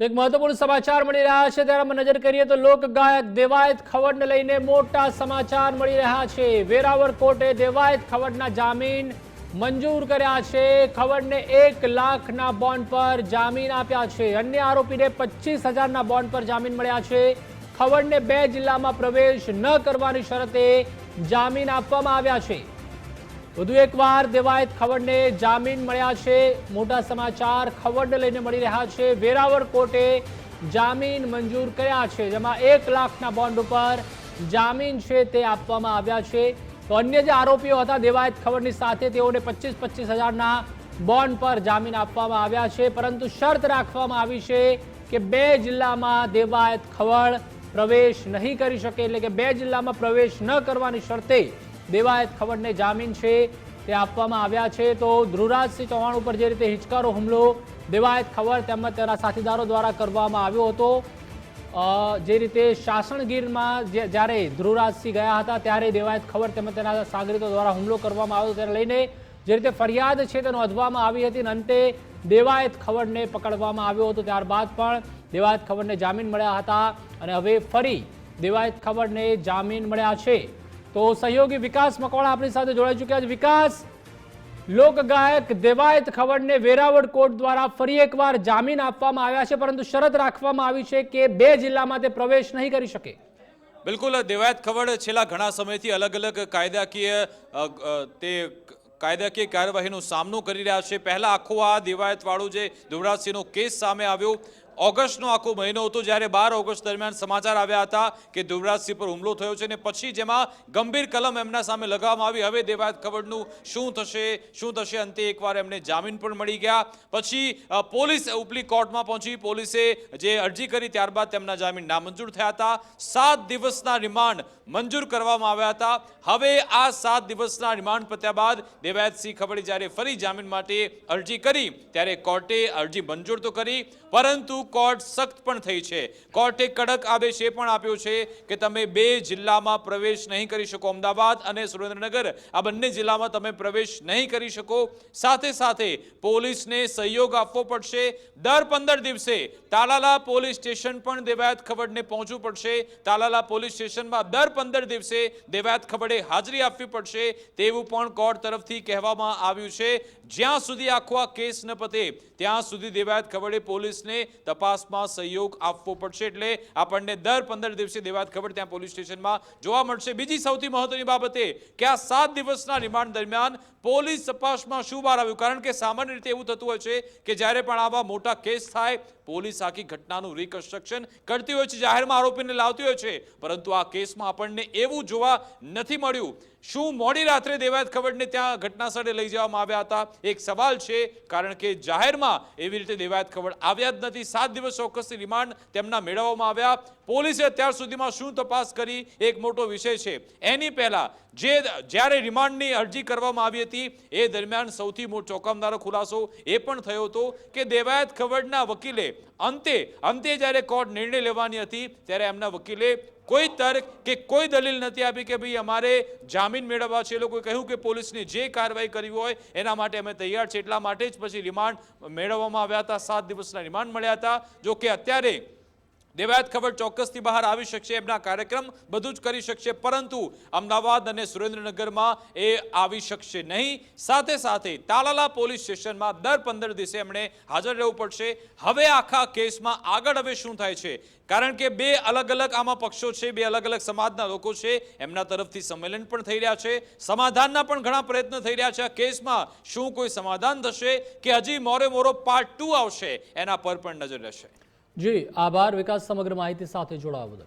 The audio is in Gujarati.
તો એક મહત્વપૂર્ણ સમાચાર મળી રહ્યા છે. ત્યારે નજર કરીએ તો લોક ગાયક દેવાયત ખવડને લઈને મોટા સમાચાર મળી રહ્યા છે. વેરાવળ કોર્ટે દેવાયત ખવડના જામીન મંજૂર કર્યા છે. ખવડને એક લાખના બોન્ડ પર જામીન આપ્યા છે. અન્ય આરોપીને પચીસ હજારના બોન્ડ પર જામીન મળ્યા છે. ખવડને બે જિલ્લામાં પ્રવેશ ન કરવાની શરતે જામીન આપવામાં આવ્યા છે. વધુ એકવાર દેવાયત ખવડને જામીન મળ્યા છે. મોટા સમાચાર ખવડને લઈને મળી રહ્યા છે. વેરાવળ કોર્ટે જામીન મંજૂર કર્યા છે, જેમાં એક લાખના બોન્ડ ઉપર જામીન છે તે આપવામાં આવ્યા છે. તો અન્ય જે આરોપીઓ હતા, દેવાયત ખવડની સાથે તેઓને પચીસ પચીસ હજારના બોન્ડ પર જામીન આપવામાં આવ્યા છે. પરંતુ શરત રાખવામાં આવી છે કે બે જિલ્લામાં દેવાયત ખવડ પ્રવેશ નહીં કરી શકે, એટલે કે બે જિલ્લામાં પ્રવેશ ન કરવાની શરતે દેવાયત ખબરને જામીન છે તે આપવામાં આવ્યા છે. તો ધ્રુવરાજસિંહ ચૌહાણ ઉપર જે રીતે હિચકારો હુમલો, દેવાયત ખબર તેમજ તેના સાથીદારો દ્વારા કરવામાં આવ્યો હતો. જે રીતે શાસણગીરમાં જ્યારે ધ્રુવરાજસિંહ ગયા હતા, ત્યારે દેવાયત ખબર તેમજ તેના સાગરીતો દ્વારા હુમલો કરવામાં આવ્યો ત્યારે લઈને જે રીતે ફરિયાદ છે તે નોંધવામાં આવી હતી અને અંતે દેવાયત ખબરને પકડવામાં આવ્યો હતો. ત્યારબાદ પણ દેવાયત ખબરને જામીન મળ્યા હતા અને હવે ફરી દેવાયત ખબરને જામીન મળ્યા છે. તો સહયોગી વિકાસ મકવાણા આપણી સાથે જોડાઈ ચૂક્યા છે. વિકાસ, લોકગાયક દેવાયત ખવડને વેરાવળ કોર્ટ દ્વારા ફરી એકવાર જામીન આપવામાં આવ્યા છે, પરંતુ શરત રાખવામાં આવી છે કે બે જિલ્લામાં તે પ્રવેશ નહીં કરી શકે. બિલકુલ, દેવાયત ખવડ છેલ્લા ઘણા સમયથી અલગ અલગ કાયદાકીય તે કાયદાકીય કાર્યવાહીનો સામનો કરી રહ્યા છે. પહેલાં આખો આ દેવાયતવાળું જે ધુવરાજસિંહનો કેસ સામે આવ્યો ઓગસ્ટનો આખો મહિનો હતો જ્યારે બાર ઓગસ્ટ દરમિયાન સમાચાર આવ્યા હતા કે ધુવરાજસિંહ પર હુમલો થયો છે અને પછી જેમાં ગંભીર કલમ એમના સામે લગાવવામાં આવી. હવે દેવાયત ખબરનું શું થશે શું થશે અંતે એકવાર એમને જામીન પણ મળી ગયા. પછી પોલીસ ઉપલી કોર્ટમાં પહોંચી. પોલીસે જે અરજી કરી ત્યારબાદ તેમના જામીન નામંજૂર થયા હતા. સાત દિવસના રિમાન્ડ મંજૂર કરવામાં આવ્યા હતા. હવે આ સાત દિવસના રિમાન્ડ પત્યા બાદ દેવાયતસિંહ ખબરે જ્યારે ફરી જામીન માટે અરજી કરી, ત્યારે કોર્ટે અરજી મંજૂર તો કરી, પરંતુ કોર્ટ સખ્ત પણ થઈ છે. કોર્ટે કડક આદેશ એ પણ આપ્યો છે કે તમે બે જિલ્લામાં પ્રવેશ નહીં કરી શકો. અમદાવાદ અને સુરેન્દ્રનગર આ બંને જિલ્લામાં તમે પ્રવેશ નહીં કરી શકો. સાથે સાથે પોલીસને સહયોગ આપવો પડશે. દર પંદર દિવસે તાલાલા પોલીસ સ્ટેશન પણ દેવાયત ખબરને પહોંચવું પડશે. તાલાલા પોલીસ સ્ટેશનમાં દર પંદર દિવસે દેવાયત ખબરે હાજરી આપવી પડશે તેવું પણ કોર્ટ તરફથી કહેવામાં આવ્યું છે. જ્યાં સુધી આખો આ કેસ ન પતે, ત્યાં સુધી દેવાયત ખબરે પોલીસને તપાસમાં સહયોગ આપવો પડશે એટલે આપણને દર પંદર દિવસે દેવાત ખબર ત્યાં પોલીસ સ્ટેશનમાં જોવા મળશે. બીજી સૌથી મહત્વની બાબત એ કે આ સાત દિવસના રિમાન્ડ દરમિયાન પોલીસ તપાસમાં શું બહાર આવ્યું? કારણ કે સામાન્ય રીતે એવું થતું હોય છે કે જ્યારે પણ આવા મોટા કેસ થાય, પોલીસ આખી ઘટનાનું રિકન્સ્ટ્રક્શન કરતી હોય છે, જાહેરમાં આરોપીને લાવતી હોય છે. પરંતુ આ કેસમાં આપણને એવું જોવા નથી મળ્યું. શું મોડી રાત્રે દેવાયત ખવડને ત્યાં ઘટના સ્થળે લઈ જવામાં આવ્યા હતા? એક સવાલ છે, કારણ કે જાહેરમાં એવી રીતે દેવાયત ખવડ આવ્યા જ નથી. સાત દિવસ ચોક્કસથી રિમાન્ડ તેમના મેળવવામાં આવ્યા. પોલીસે અત્યાર સુધીમાં શું તપાસ કરી? એક મોટો વિષય છે. એની પહેલાં જે જ્યારે રિમાન્ડની અરજી કરવામાં આવી હતી, એ દરમિયાન સૌથી મોટો ચોંકાવનારો ખુલાસો એ પણ થયો હતો કે દેવાયત ખવડના વકીલે અંતે અંતે જ્યારે કોર્ટ નિર્ણય લેવાની હતી, ત્યારે એમના વકીલે કોઈ તર્ક કે કોઈ દલીલ નથી આપી કે ભાઈ અમારે જામીન મેળવવા છે. એ લોકોએ કહ્યું કે પોલીસની જે કાર્યવાહી કરવી હોય એના માટે અમે તૈયાર છે. એટલા માટે જ પછી રિમાન્ડ મેળવવામાં આવ્યા હતા. સાત દિવસના રિમાન્ડ મળ્યા હતા. જો કે અત્યારે દેવાયત ખબર ચોક્કસથી બહાર આવી શકશે, એમના કાર્યક્રમ બધું જ કરી શકશે, પરંતુ અમદાવાદ અને સુરેન્દ્રનગરમાં એ આવી શકશે નહીં. સાથે સાથે તાલાલા પોલીસ સ્ટેશનમાં દર પંદર દિવસે એમણે હાજર રહેવું પડશે. હવે આખા કેસમાં આગળ હવે શું થાય છે? કારણ કે બે અલગ અલગ આમાં પક્ષો છે, બે અલગ અલગ સમાજના લોકો છે, એમના તરફથી સંમેલન પણ થઈ રહ્યા છે, સમાધાનના પણ ઘણા પ્રયત્ન થઈ રહ્યા છે. આ કેસમાં શું કોઈ સમાધાન થશે કે હજી મોરે મોરો પાર્ટ ટુ આવશે, એના પર પણ નજર રહેશે. જી આભાર. વિકાસ સમગ્ર માહિતી સાથે જોડાવા બદલ.